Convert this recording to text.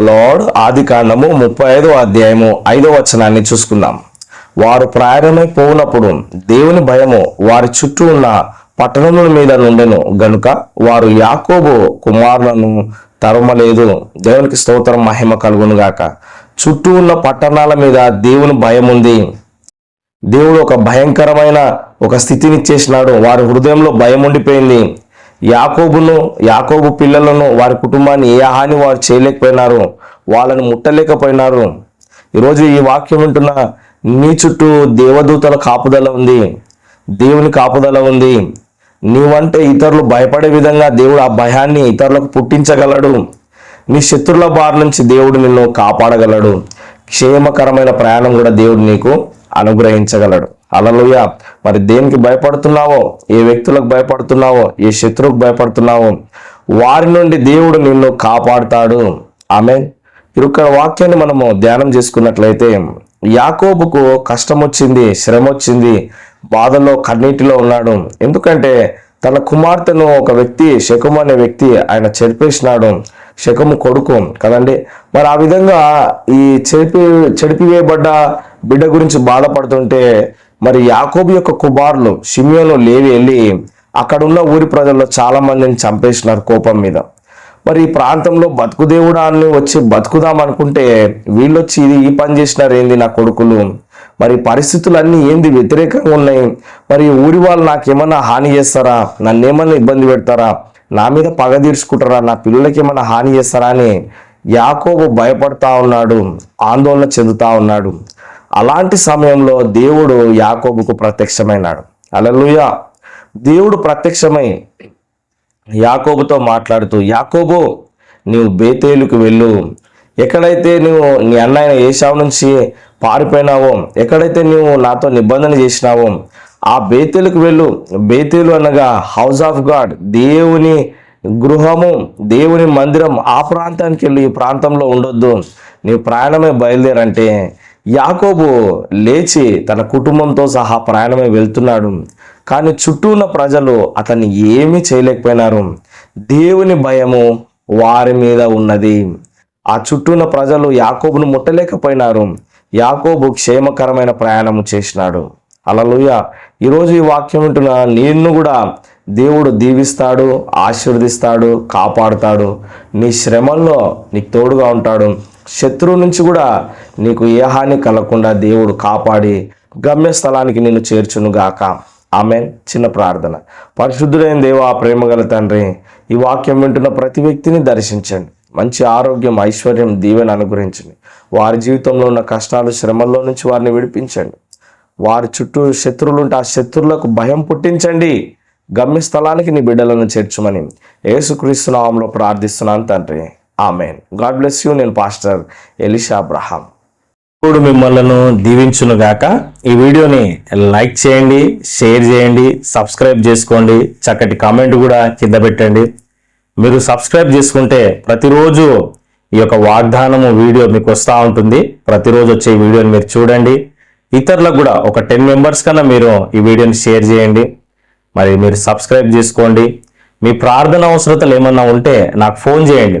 Lord ఆది కాండము ముప్పై ఐదో అధ్యాయము ఐదో వచనాన్ని చూసుకుందాం. వారు ప్రయాణమై పోనప్పుడు దేవుని భయము వారి చుట్టూ ఉన్న పట్టణముల మీద నుండెను. గనుక వారు యాకోబు కుమారులను తరమలేదు. దేవునికి స్తోత్రం మహిమ కలుగును గాక. చుట్టూ ఉన్న పట్టణాల మీద దేవుని భయం ఉంది దేవుడు ఒక భయంకరమైన ఒక స్థితిని ఇచ్చేసినాడు. వారి హృదయంలో భయం ఉండిపోయింది యాకోబును యాకోబు పిల్లలను వారి కుటుంబాన్ని ఏ హాని వారు చేయలేకపోయినారు వాళ్ళని ముట్టలేకపోయినారు. ఈరోజు ఈ వాక్యం వింటున్న నీ చుట్టూ దేవదూతల కాపుదల ఉంది దేవుని కాపుదల ఉంది. నీవంటే ఇతరులు భయపడే విధంగా దేవుడు ఆ భయాన్ని ఇతరులకు పుట్టించగలడు. నీ శత్రుల బారి నుంచి దేవుడు నిన్ను కాపాడగలడు. క్షేమకరమైన ప్రయాణం కూడా దేవుడు నీకు అనుగ్రహించగలడు. అలలుయ మరి దేనికి భయపడుతున్నావో? ఏ వ్యక్తులకు భయపడుతున్నావో? ఏ శత్రువుకు భయపడుతున్నావో? వారి నుండి దేవుడు నిన్ను కాపాడుతాడు. ఆమె ఇక్కడ వాక్యాన్ని మనము ధ్యానం చేసుకున్నట్లయితే యాకోబుకు కష్టం వచ్చింది శ్రమ వచ్చింది బాధలో కన్నీటిలో ఉన్నాడు. ఎందుకంటే తన కుమార్తెను ఒక వ్యక్తి శకం అనే వ్యక్తి ఆయన చెరిపేసినాడు. శకము కొడుకు కదండి. మరి ఆ విధంగా ఈ చెరిపి చెడిపివేయబడ్డ బిడ్డ గురించి బాధపడుతుంటే మరి యాకోబు యొక్క కుమారులు షిమియోను లేవి వెళ్ళి అక్కడున్న ఊరి ప్రజల్లో చాలా మందిని చంపేసినారు కోపం మీద. మరి ఈ ప్రాంతంలో బతుకుదేవుడా అని వచ్చి బతుకుదాం అనుకుంటే వీళ్ళు వచ్చి ఇది ఈ పని చేసినారు ఏంది నా కొడుకులు? మరి పరిస్థితులన్నీ ఏంది వ్యతిరేకంగా ఉన్నాయి? మరి ఊరి వాళ్ళు నాకేమన్నా హాని చేస్తారా? నన్ను ఏమన్నా ఇబ్బంది పెడతారా? నా మీద పగ తీర్చుకుంటారా? నా పిల్లలకి ఏమైనా హాని చేస్తారా అని యాకోబు భయపడతా ఉన్నాడు ఆందోళన చెందుతా ఉన్నాడు. అలాంటి సమయంలో దేవుడు యాకోబుకు ప్రత్యక్షమైనాడు. అలలుయ దేవుడు ప్రత్యక్షమై యాకోబుతో మాట్లాడుతూ యాకోబు నీవు బేతేలుకు వెళ్ళు. ఎక్కడైతే నువ్వు నీ అన్నయ్య ఏషావు నుంచి పారిపోయినావో ఎక్కడైతే నువ్వు నాతో నిబంధన చేసినావో ఆ బేతేలుకు వెళ్ళు. బేతేలు అనగా హౌస్ ఆఫ్ గాడ్ దేవుని గృహము దేవుని మందిరం. ఆ ప్రాంతానికి వెళ్ళి. ఈ ప్రాంతంలో ఉండొద్దు. నీ ప్రయాణమే బయలుదేరంటే యాకోబు లేచి తన కుటుంబంతో సహా ప్రయాణమై వెళ్తున్నాడు. కానీ చుట్టూ ఉన్న ప్రజలు అతన్ని ఏమీ చేయలేకపోయినారు. దేవుని భయము వారి మీద ఉన్నది. ఆ చుట్టూ ఉన్న ప్రజలు యాకోబును ముట్టలేకపోయినారు. యాకోబు క్షేమకరమైన ప్రయాణము చేసినాడు. అలలుయ ఈరోజు ఈ వాక్యం వింటున్న నిన్ను కూడా దేవుడు దీవిస్తాడు ఆశీర్వదిస్తాడు కాపాడుతాడు. నీ శ్రమల్లో నీకు తోడుగా ఉంటాడు. శత్రువు నుంచి కూడా నీకు ఏ హాని కలగకుండా దేవుడు కాపాడి గమ్యస్థలానికి నిన్ను చేర్చును గాక ఆమెన్. చిన్న ప్రార్థన. పరిశుద్ధుడైన దేవా ప్రేమగల తండ్రి ఈ వాక్యం వింటున్న ప్రతి వ్యక్తిని దర్శించండి. మంచి ఆరోగ్యం ఐశ్వర్యం దీవెన అనుగ్రహించండి. వారి జీవితంలో ఉన్న కష్టాలు శ్రమల్లో నుంచి వారిని విడిపించండి. వారి చుట్టూ శత్రువులు ఉంటే ఆ శత్రువులకు భయం పుట్టించండి. గమ్యస్థలానికి నీ బిడ్డలను చేర్చుమని యేసుక్రీస్తు నామంలో ప్రార్థిస్తున్నాను తండ్రి. ఆమెన్. గాడ్ బ్లెస్ యూ నేను పాస్టర్ ఎలిషా అబ్రహాం. ఇప్పుడు మిమ్మల్ని దీవించునుగాక. ఈ వీడియోని లైక్ చేయండి షేర్ చేయండి సబ్స్క్రైబ్ చేసుకోండి చక్కటి కామెంట్ కూడా కింద పెట్టండి. మీరు సబ్స్క్రైబ్ చేసుకుంటే ప్రతిరోజు ఈ యొక్క వాగ్దానము వీడియో మీకు వస్తూ ఉంటుంది. ప్రతిరోజు వచ్చే ఈ వీడియోని మీరు చూడండి. ఇతరులకు కూడా ఒక టెన్ మెంబర్స్ కన్నా మీరు ఈ వీడియోని షేర్ చేయండి. మరి మీరు సబ్స్క్రైబ్ చేసుకోండి. మీ ప్రార్థన అవసరతలు ఏమన్నా ఉంటే నాకు ఫోన్ చేయండి.